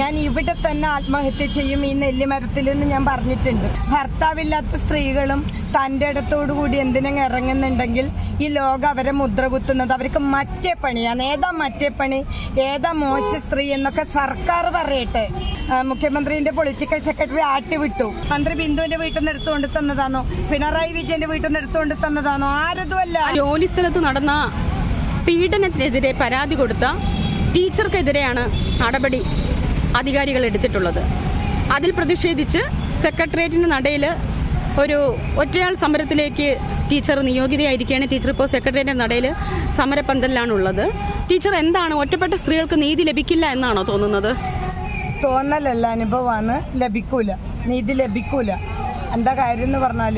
ഞാൻ ഇവിടെ തന്നെ ആത്മഹത്യ ചെയ്യും. ഈ നെല്ലിമരത്തിൽ എന്ന് ഞാൻ പറഞ്ഞിട്ടുണ്ട്. ഭർത്താവില്ലാത്ത സ്ത്രീകളും തന്റെ ഇടത്തോടു കൂടി എന്തിനും ഇറങ്ങുന്നുണ്ടെങ്കിൽ ഈ ലോകം അവരെ മുദ്ര കുത്തുന്നത് അവർക്ക് മറ്റേ പണിയാണ് ഏതാ മറ്റേ പണി? ഏതാ മോശ സ്ത്രീ എന്നൊക്കെ സർക്കാർ പറയട്ടെ. മുഖ്യമന്ത്രിന്റെ പൊളിറ്റിക്കൽ സെക്രട്ടറി ആട്ടിവിട്ടു. മന്ത്രി ബിന്ദുവിന്റെ വീട്ടിൽ നിന്ന് എടുത്തുകൊണ്ട് തന്നതാണോ? പിണറായി വിജയന്റെ വീട്ടിൽ നിന്ന് എടുത്തുകൊണ്ട് തന്നതാണോ? ആരതുമല്ല. ജോലി സ്ഥലത്ത് നടന്ന പീഡനത്തിനെതിരെ പരാതി കൊടുത്ത ടീച്ചർക്കെതിരെയാണ് നടപടി. അധികാരികൾ എടുത്തിട്ടുള്ളത്. അതിൽ പ്രതിഷേധിച്ച് സെക്രട്ടേറിയറ്റിന് നടയിൽ ഒരു ഒറ്റയാൾ സമരത്തിലേക്ക് ടീച്ചർ നിയോഗിതയായിരിക്കുകയാണ്. ടീച്ചർ ഇപ്പോൾ സെക്രട്ടേറിയറ്റ് നടയിൽ സമരപന്തലിലാണുള്ളത്. ടീച്ചർ എന്താണ്? ഒറ്റപ്പെട്ട സ്ത്രീകൾക്ക് നീതി ലഭിക്കില്ല എന്നാണോ തോന്നുന്നത്? തോന്നലല്ല അനുഭവമാണ് ലഭിക്കൂല. നീതി ലഭിക്കൂല. എന്താ കാര്യം എന്ന് പറഞ്ഞാൽ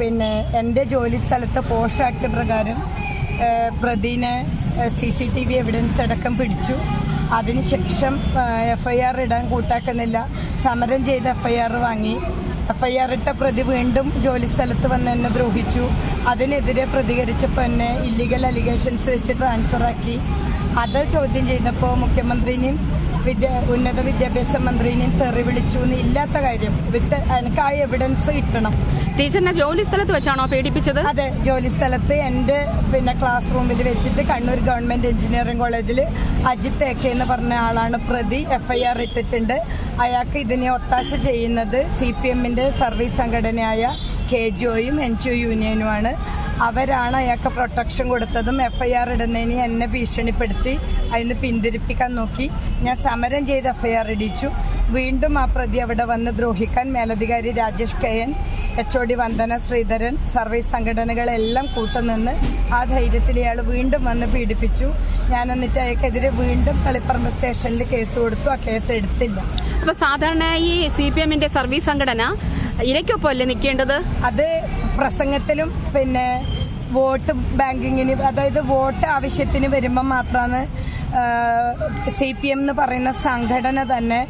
പിന്നെ എന്റെ ജോലി സ്ഥലത്തെ പോഷ ആക്ട് പ്രകാരം പ്രതിനെ C C T V evidence അടക്കം പിടിച്ചു. അതിനുശേഷം എഫ് ഐ ആർ ഇടാൻ കൂട്ടാക്കുന്നില്ല. സമരം ചെയ്ത് എഫ് ഐ ആർ വാങ്ങി. എഫ് ഐ ആർ ഇട്ട പ്രതി വീണ്ടും ജോലി സ്ഥലത്ത് വന്ന് എന്നെ ദ്രോഹിച്ചു. അതിനെതിരെ പ്രതികരിച്ചപ്പോൾ എന്നെ ഇല്ലീഗൽ അലിഗേഷൻസ് വെച്ച് ട്രാൻസ്ഫർ ആക്കി. അത് ചോദ്യം ചെയ്തപ്പോൾ മുഖ്യമന്ത്രിനെയും വിദ്യ ഉന്നത വിദ്യാഭ്യാസ മന്ത്രിനെയും തെറി വിളിച്ചു എന്ന് ഇല്ലാത്ത കാര്യം. വിത്ത് എനിക്ക് ആ എവിഡൻസ് കിട്ടണം ടീച്ചറിനെ ജോലി സ്ഥലത്ത് വെച്ചാണോ പേടിപ്പിച്ചത്? അതെ ജോലി സ്ഥലത്ത് എന്റെ പിന്നെ ക്ലാസ് റൂമിൽ വെച്ചിട്ട് കണ്ണൂർ ഗവൺമെന്റ് എഞ്ചിനീയറിംഗ് കോളേജിൽ അജിത് എ കെ എന്ന് പറഞ്ഞ ആളാണ് പ്രതി എഫ്ഐആർ ഇട്ടിട്ടുണ്ട്. അയാൾക്ക് ഇതിനെ ഒത്താശ ചെയ്യുന്നത് സി പി എമ്മിന്റെ സർവീസ് സംഘടനയായ കെ ജി ഒയും എൻ ജി ഒ യൂണിയനുമാണ് അവരാണ് അയാൾക്ക് പ്രൊട്ടക്ഷൻ കൊടുത്തതും എഫ്ഐആർ ഇടുന്നതിന് എന്നെ ഭീഷണിപ്പെടുത്തി അതിന് പിന്തിരിപ്പിക്കാൻ നോക്കി. ഞാൻ സമരം ചെയ്ത് എഫ്ഐആർ ഇടിച്ചു. വീണ്ടും ആ പ്രതി അവിടെ വന്ന് ദ്രോഹിക്കാൻ മേലധികാരി Rajesh K N H O D Vandana Sreedharan service സംഘടനകളെല്ലാം കൂട്ടുനിന്ന് ആ ധൈര്യത്തിൽ ഇയാൾ വീണ്ടും വന്ന് പീഡിപ്പിച്ചു. ഞാൻ എന്നിട്ട് അയാൾക്കെതിരെ വീണ്ടും കളിപ്പറമ്പ് സ്റ്റേഷനിൽ കേസ് കൊടുത്തു. ആ കേസ് എടുത്തില്ല. അപ്പൊ സാധാരണ ഈ സി പി എമ്മിന്റെ സർവീസ് സംഘടന ഇരയ്ക്കൊപ്പമല്ലേ നിൽക്കേണ്ടത്? അത് പ്രസംഗത്തിലും പിന്നെ വോട്ട് ബാങ്കിങ്ങിന് അതായത് വോട്ട് ആവശ്യത്തിന് വരുമ്പോൾ മാത്രമാണ് സി പി എം എന്ന് പറയുന്ന സംഘടന തന്നെ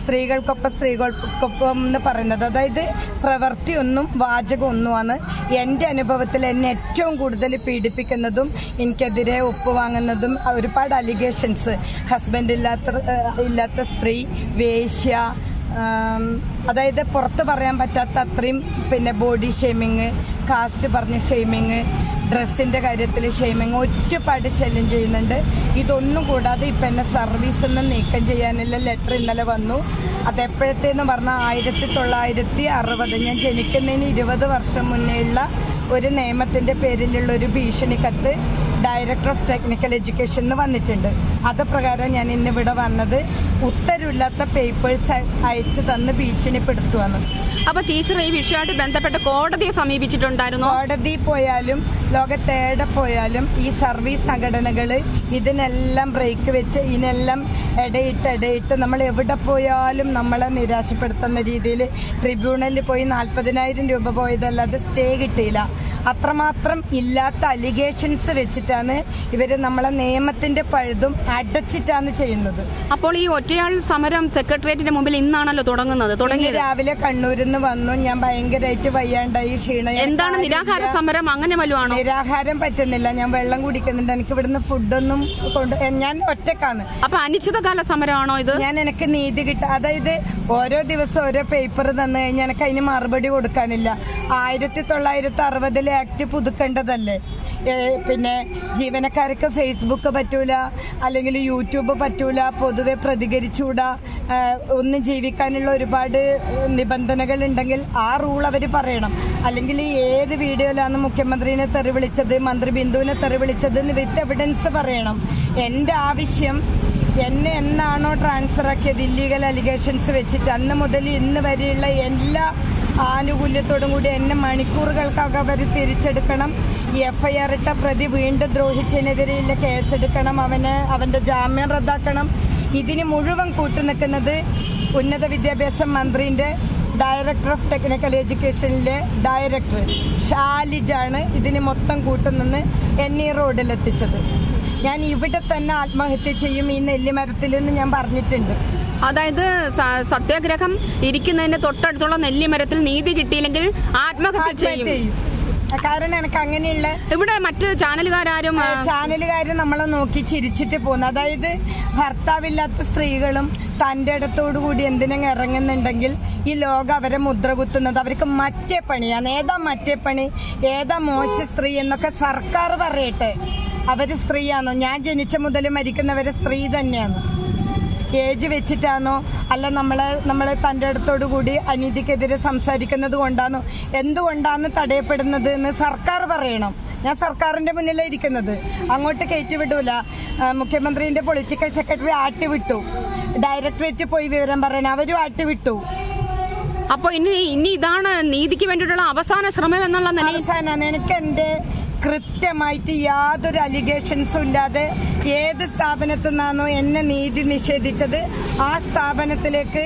സ്ത്രീകൾക്കൊപ്പം സ്ത്രീകൾക്കൊപ്പം എന്ന് പറയുന്നത്. അതായത് പ്രവൃത്തി ഒന്നും വാചകം ഒന്നുമാണ്. എന്റെ അനുഭവത്തിൽ എന്നെ ഏറ്റവും കൂടുതൽ പീഡിപ്പിക്കുന്നതും എനിക്കെതിരെ ഒപ്പുവാങ്ങുന്നതും ഒരുപാട് അലിഗേഷൻസ്. ഹസ്ബൻഡ് ഇല്ലാത്ത ഇല്ലാത്ത സ്ത്രീ വേശ്യ അതായത് പുറത്ത് പറയാൻ പറ്റാത്ത അത്രയും പിന്നെ ബോഡി ഷെയ്മിങ് കാസ്റ്റ് പറഞ്ഞ ഷെയ്മിങ് ഡ്രസ്സിന്റെ കാര്യത്തിൽ ഷെയ്മിങ് ഒറ്റപ്പാട് ശല്യം ചെയ്യുന്നുണ്ട്. ഇതൊന്നും കൂടാതെ ഇപ്പം എന്നെ സർവീസിൽ നിന്ന് നീക്കം ചെയ്യാനുള്ള ലെറ്റർ ഇന്നലെ വന്നു. അതെപ്പോഴത്തേന്ന് പറഞ്ഞാൽ ആയിരത്തി തൊള്ളായിരത്തി അറുപത്. ഞാൻ ജനിക്കുന്നതിന് ഇരുപത് വർഷം മുന്നേയുള്ള ഒരു നിയമത്തിന്റെ പേരിലുള്ള ഒരു ഭീഷണി കത്ത് ഡയറക്ടർ ഓഫ് ടെക്നിക്കൽ എഡ്യൂക്കേഷൻ വന്നിട്ടുണ്ട്. അത് പ്രകാരം ഞാൻ ഇന്നിവിടെ വന്നത് ഉത്തരവില്ലാത്ത പേപ്പേഴ്സ് അയച്ചു തന്ന് ഭീഷണിപ്പെടുത്തുവന്ന്. അപ്പൊ ടീച്ചർ ഈ വിഷയമായിട്ട് ബന്ധപ്പെട്ട് കോടതിയെ സമീപിച്ചിട്ടുണ്ടായിരുന്നു? കോടതി പോയാലും ലോകത്തേടെ പോയാലും ഈ സർവീസ് സംഘടനകൾ ഇതിനെല്ലാം ബ്രേക്ക് വെച്ച് ഇതിനെല്ലാം ഇടയിട്ട് ഇടയിട്ട് നമ്മൾ എവിടെ പോയാലും നമ്മളെ നിരാശപ്പെടുത്തുന്ന രീതിയിൽ ട്രിബ്യൂണലിൽ പോയി നാൽപ്പതിനായിരം രൂപ പോയതല്ലാതെ സ്റ്റേ കിട്ടിയില്ല. അത്രമാത്രം ഇല്ലാത്ത അലിഗേഷൻസ് വെച്ചിട്ടാണ് ഇവർ നമ്മളെ നിയമത്തിന്റെ പഴുതും അടച്ചിട്ടാണ് ചെയ്യുന്നത്. അപ്പോൾ ഈ ഒറ്റയാൾ സമരം സെക്രട്ടേറിയറ്റിന്റെ മുമ്പിൽ ഇന്നാണല്ലോ തുടങ്ങുന്നത്? തുടങ്ങി രാവിലെ കണ്ണൂരിൽ നിന്ന് വന്നു. ഞാൻ ഭയങ്കരമായിട്ട് വയ്യാണ്ടായി ക്ഷീണ എന്താണ് നിരാഹാര സമരം അങ്ങനെ വല്ലതും നിരാഹാരം പറ്റുന്നില്ല. ഞാൻ വെള്ളം കുടിക്കുന്നുണ്ട്. എനിക്ക് ഇവിടുന്ന് ഫുഡൊന്നും കൊണ്ട് ഞാൻ ഒറ്റക്കാണ്. അപ്പൊ അനിശ്ചിതകാല സമരമാണോ ഇത്? ഞാൻ എനിക്ക് നീതി കിട്ട അതായത് ഓരോ ദിവസം ഓരോ പേപ്പർ തന്നു കഴിഞ്ഞാൽ എനിക്ക് അതിന് മറുപടി കൊടുക്കാനില്ല. ആയിരത്തി തൊള്ളായിരത്തി അറുപതിലെ ആക്ട് പുതുക്കേണ്ടതല്ലേ പിന്നെ ജീവനക്കാർക്ക് ഫേസ്ബുക്ക് പറ്റൂല അല്ലെങ്കിൽ യൂട്യൂബ് പറ്റൂല പൊതുവെ പ്രതികരിച്ചൂടാ ഏ, ഒന്നും ജീവിക്കാനുള്ള ഒരുപാട് നിബന്ധനകൾ ഉണ്ടെങ്കിൽ ആ റൂൾ അവർ പറയണം. അല്ലെങ്കിൽ ഏത് വീഡിയോയിലാണ് മുഖ്യമന്ത്രിനെ തെറി വിളിച്ചത് മന്ത്രി ബിന്ദുവിനെ തെറി വിളിച്ചത് വിത്ത് എവിഡൻസ് പറയണം. എന്റെ ആവശ്യം എന്നെ എന്നാണോ ട്രാൻസ്ഫർ ആക്കിയത് ഇല്ലീഗൽ അലിഗേഷൻസ് വെച്ചിട്ട്. അന്ന് മുതൽ ഇന്ന് വരെയുള്ള എല്ലാ ആനുകൂല്യത്തോടും കൂടി എന്നെ മണിക്കൂറുകൾക്കൊക്കെ അവർ തിരിച്ചെടുക്കണം. എഫ് ഐ ഇട്ട പ്രതി വീണ്ടും ദ്രോഹിച്ചതിനെതിരെയുള്ള കേസെടുക്കണം. അവന് അവന്റെ ജാമ്യം റദ്ദാക്കണം. ഇതിന് മുഴുവൻ കൂട്ടുനിൽക്കുന്നത് ഉന്നത വിദ്യാഭ്യാസ മന്ത്രിന്റെ ഡയറക്ടർ ഓഫ് ടെക്നിക്കൽ എഡ്യൂക്കേഷനിലെ ഡയറക്ടർ ഷാലിജാണ് ഇതിന് മൊത്തം കൂട്ടുനിന്ന് എൻ ഇ റോഡിലെത്തിച്ചത് ഞാൻ ഇവിടെ തന്നെ ആത്മഹത്യ ചെയ്യും ഈ നെല്ലിമരത്തിൽ എന്ന് ഞാൻ പറഞ്ഞിട്ടുണ്ട്. അതായത് സത്യാഗ്രഹം ഇരിക്കുന്നതിന് തൊട്ടടുത്തുള്ള നെല്ലിമരത്തിൽ നീതി കിട്ടിയില്ലെങ്കിൽ ആത്മഹത്യ ചെയ്യും. കാരണം എനിക്ക് അങ്ങനെയുള്ള ഇവിടെ മറ്റു ചാനലുകാരും ചാനലുകാർ നമ്മളെ നോക്കി ചിരിച്ചിട്ട് പോകുന്നു. അതായത് ഭർത്താവില്ലാത്ത സ്ത്രീകളും തന്റെ ഇടത്തോടു കൂടി എന്തിനും ഇറങ്ങുന്നുണ്ടെങ്കിൽ ഈ ലോകം അവരെ മുദ്ര കുത്തുന്നത് അവർക്ക് മറ്റേ പണിയാണ്. ഏതാ മറ്റേ പണി? ഏതാ മോശ സ്ത്രീ എന്നൊക്കെ സർക്കാർ പറയട്ടെ. അവർ സ്ത്രീയാണോ? ഞാൻ ജനിച്ച മുതൽ മരിക്കുന്നവര് സ്ത്രീ തന്നെയാണ്. ഏജ് വെച്ചിട്ടാണോ? അല്ല നമ്മളെ നമ്മളെ തന്റെ അടുത്തോടു കൂടി അനീതിക്കെതിരെ സംസാരിക്കുന്നത് കൊണ്ടാണോ? എന്തുകൊണ്ടാണ് തടയപ്പെടുന്നത് എന്ന് സർക്കാർ പറയണം. ഞാൻ സർക്കാരിന്റെ മുന്നിലാണ് ഇരിക്കുന്നത്. അങ്ങോട്ട് കയറ്റി വിടൂല. മുഖ്യമന്ത്രിന്റെ പൊളിറ്റിക്കൽ സെക്രട്ടറി ആട്ടി വിട്ടു ഡയറക്ടറേറ്റ് പോയി വിവരം പറയാൻ അവരും ആട്ടി വിട്ടു അപ്പൊ ഇനി ഇനി ഇതാണ് നീതിക്ക് വേണ്ടിയിട്ടുള്ള അവസാന ശ്രമം എന്നുള്ള അവസാനാണ്. എനിക്ക് എന്റെ കൃത്യമായിട്ട് യാതൊരു അലിഗേഷൻസും ഇല്ലാതെ ഏത് സ്ഥാപനത്തിൽ നിന്നാണോ എന്നെ നീതി നിഷേധിച്ചത് ആ സ്ഥാപനത്തിലേക്ക്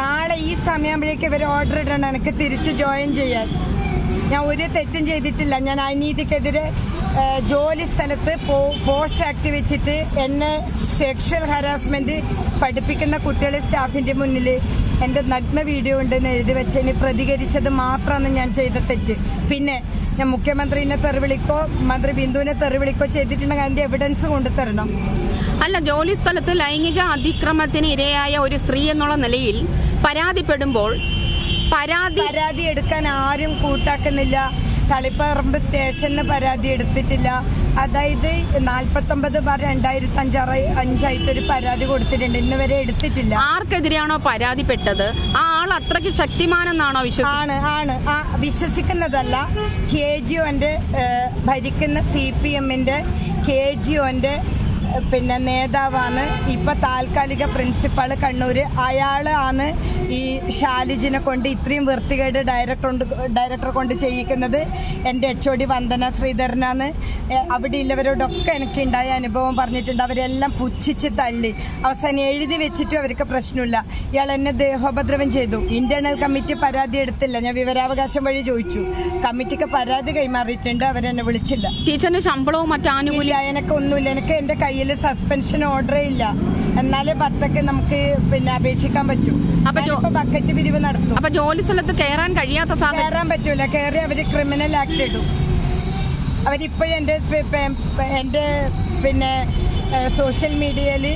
നാളെ ഈ സമയമ്പോഴേക്ക് ഇവർ ഓർഡർ ഇടണം. എനിക്ക് തിരിച്ച് ജോയിൻ ചെയ്യാൻ. ഞാൻ ഒരു തെറ്റും ചെയ്തിട്ടില്ല. ഞാൻ അനീതിക്കെതിരെ ജോലി സ്ഥലത്ത് പോസ്റ്റ് ആക്ട് വെച്ചിട്ട് എന്നെ സെക്ഷൽ ഹരാസ്മെന്റ് പഠിപ്പിക്കുന്ന കുട്ടികളെ സ്റ്റാഫിന്റെ മുന്നിൽ എന്റെ നഗ്ന വീഡിയോ ഉണ്ടെന്ന് എഴുതി വെച്ചതിന് പ്രതികരിച്ചത് മാത്രമാണ് ഞാൻ ചെയ്ത തെറ്റ്. പിന്നെ ഞാൻ മുഖ്യമന്ത്രിനെ തെറിവിളിക്കോ മന്ത്രി ബിന്ദുവിനെ തെറിവിളിക്കോ ചെയ്തിട്ടുണ്ടെങ്കിൽ അതിന്റെ എവിഡൻസ് കൊണ്ടുതരണം അല്ല ജോലി സ്ഥലത്ത് ലൈംഗിക അതിക്രമത്തിന് ഇരയായ ഒരു സ്ത്രീ എന്നുള്ള നിലയിൽ പരാതിപ്പെടുമ്പോൾ പരാതി പരാതി എടുക്കാൻ ആരും കൂട്ടാക്കുന്നില്ല. തളിപ്പറമ്പ് സ്റ്റേഷനിൽ പരാതി എടുത്തിട്ടില്ല. അതായത് നാൽപ്പത്തൊമ്പത് ബാർ രണ്ടായിരത്തി അഞ്ചാറ് അഞ്ചായിട്ട് ഒരു പരാതി കൊടുത്തിട്ടുണ്ട്. ഇന്ന് വരെ എടുത്തിട്ടില്ല. ആർക്കെതിരെയാണോ പരാതിപ്പെട്ടത്? ആ ആൾ അത്രയ്ക്ക് ശക്തിമാനെന്നാണോ വിശ്വസിക്കുന്നത്? ആണ് ആണ്. ആ വിശ്വസിക്കുന്നതല്ല. കെ ജി ഒന്റെ ഭരിക്കുന്ന സി പി എമ്മിന്റെ കെ ജി ഒന്റെ പിന്നെ നേതാവാണ്. ഇപ്പൊ താൽക്കാലിക പ്രിൻസിപ്പാൾ കണ്ണൂര്. അയാളാണ് ഈ ഷാലിജിനെ കൊണ്ട് ഇത്രയും വൃത്തികേട് ഡയറക്ടർ ഡയറക്ടർ കൊണ്ട് ചെയ്യിക്കുന്നത്. എന്റെ എച്ച് ഒ ഡി വന്ദന ശ്രീധരനാണ്. അവിടെ ഉള്ളവരോടൊക്കെ എനിക്ക് ഉണ്ടായ അനുഭവം പറഞ്ഞിട്ടുണ്ട്. അവരെല്ലാം പുച്ഛിച്ച് തള്ളി. അവസാനം എഴുതി വെച്ചിട്ടും അവർക്ക് പ്രശ്നമില്ല. ഇയാൾ എന്നെ ദേഹോപദ്രവം ചെയ്തു. ഇന്റേണൽ കമ്മിറ്റി പരാതി എടുത്തില്ല. ഞാൻ വിവരാവകാശം വഴി ചോദിച്ചു. കമ്മിറ്റിക്ക് പരാതി കൈമാറിയിട്ടുണ്ട്. അവരെന്നെ വിളിച്ചില്ല. ടീച്ചറിന് ശമ്പളവും മറ്റാനുകൂല്യ എനിക്ക് ഒന്നുമില്ല. എനിക്ക് എന്റെ കയ്യിൽ സസ്പെൻഷൻ ഓർഡർ ഇല്ല. എന്നാലേ പത്തൊക്കെ നമുക്ക് പിന്നെ അപേക്ഷിക്കാൻ പറ്റും. അപ്പൊ ബക്കറ്റ് പിരിവ് നടത്തും. അപ്പൊ ജോലി സ്ഥലത്ത് കയറാൻ കഴിയാത്ത കയറാൻ പറ്റൂല. കയറി അവർ ക്രിമിനൽ ആക്ട് ഇടും. അവരിപ്പോഴും എന്റെ എന്റെ പിന്നെ സോഷ്യൽ മീഡിയയിൽ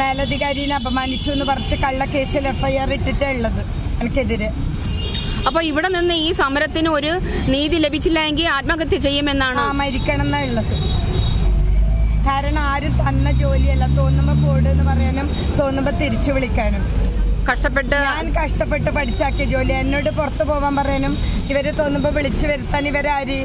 മേലധികാരിനെ അപമാനിച്ചു എന്ന് പറഞ്ഞിട്ട് കള്ളക്കേസിൽ എഫ്ഐആർ ഇട്ടിട്ടേ ഉള്ളത് എനിക്കെതിരെ. അപ്പൊ ഇവിടെ നിന്ന് ഈ സമരത്തിന് ഒരു നീതി ലഭിച്ചില്ല എങ്കിൽ ആത്മഹത്യ ചെയ്യുമെന്നാണ്? മരിക്കണം എന്നാ ഉള്ളത്. കാരണം ആരും തന്ന ജോലിയല്ല. തോന്നുമ്പോ പോട് എന്ന് പറയാനും തോന്നുമ്പോ തിരിച്ചു വിളിക്കാനും. കഷ്ടപ്പെട്ട് ഞാൻ കഷ്ടപ്പെട്ട് പഠിച്ചാക്കിയ ജോലി. എന്നോട് പുറത്തു പോവാൻ പറയാനും ഇവർ തോന്നുമ്പോ വിളിച്ചു വരുത്താൻ ഇവരാര്?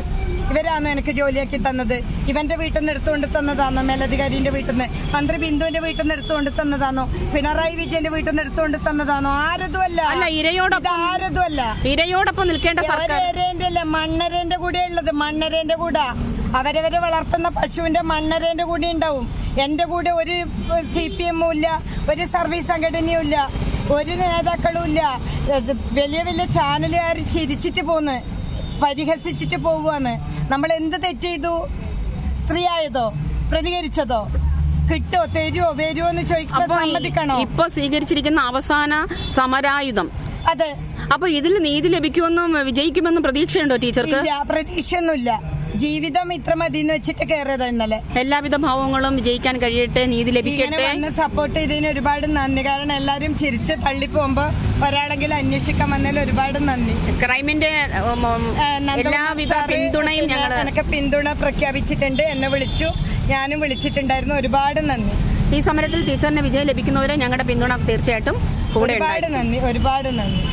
ഇവരാണ് എനിക്ക് ജോലിയാക്കി തന്നത്? ഇവന്റെ വീട്ടിൽ നിന്ന് എടുത്തുകൊണ്ട് തന്നതാണോ മേലധികാരിന്റെ വീട്ടിൽ നിന്ന് മന്ത്രി ബിന്ദുവിന്റെ വീട്ടിൽ നിന്ന് എടുത്തുകൊണ്ട് തന്നതാണോ പിണറായി വിജയന്റെ വീട്ടിൽ നിന്ന് എടുത്തുകൊണ്ട് തന്നതാണോ ആരതുമല്ല. അല്ല ഇരയോടൊപ്പം ആരതുമല്ല ഇരയോടൊപ്പം നിൽക്കേണ്ട സർക്കാർ മണ്ണരേന്റെ കൂടെ ഉള്ളത്. മണ്ണരേന്റെ കൂടെ. അവരവരെ വളർത്തുന്ന പശുവിന്റെ മണ്ണരേന്റെ കൂടെ ഉണ്ടാവും. എന്റെ കൂടെ ഒരു സി പി എമ്മും ഇല്ല ഒരു സർവീസ് സംഘടനയും ഇല്ല ഒരു നേതാക്കളും ഇല്ല. വലിയ വലിയ ചാനലുകാർ ചിരിച്ചിട്ട് പോന്ന് പരിഹസിച്ചിട്ട് പോവാണ് നമ്മൾ എന്ത് തെറ്റ് ചെയ്തു? സ്ത്രീ ആയതോ? പ്രതികരിച്ചതോ? കിട്ടോ? തരുവോ? വരുവോ എന്ന് ചോദിക്കാൻ സമ്മതിക്കണോ? ഇപ്പൊ സ്വീകരിച്ചിരിക്കുന്ന അവസാന സമരായുധം. അതെ. അപ്പൊ ഇതിൽ നീതി ലഭിക്കുമെന്നും വിജയിക്കുമെന്നും പ്രതീക്ഷയുണ്ടോ ടീച്ചർക്ക്? പ്രതീക്ഷയൊന്നുമില്ല. ജീവിതം ഇത്ര മതി എന്ന് വെച്ചിട്ട് കയറിയതാ ഇന്നലെ. എല്ലാവിധ ഭാവങ്ങളും ജയിക്കാൻ കഴിയട്ടെ നീതി ലഭിക്കട്ടെ. വന്ന് സപ്പോർട്ട് ചെയ്തതിന് ഒരുപാട് നന്ദി. കാരണം എല്ലാരും ചിരിച്ച് തള്ളി പോകുമ്പോ ഒരാളെങ്കിലും അന്വേഷിക്കാൻ വന്നതിൽ ഒരുപാട് നന്ദി. ക്രൈമിന്റെ എല്ലാവിധ പിന്തുണയും ഞങ്ങൾ എനിക്ക് പിന്തുണ പ്രഖ്യാപിച്ചിട്ടുണ്ട്. എന്നെ വിളിച്ചു. ഞാനും വിളിച്ചിട്ടുണ്ടായിരുന്നു. ഒരുപാട് നന്ദി. ഈ സമരത്തിൽ ടീച്ചറിന് വിജയം ലഭിക്കുന്നവരെ ഞങ്ങളുടെ പിന്തുണ തീർച്ചയായിട്ടും കൂടെ ഒരുപാട് നന്ദി. ഒരുപാട് നന്ദി.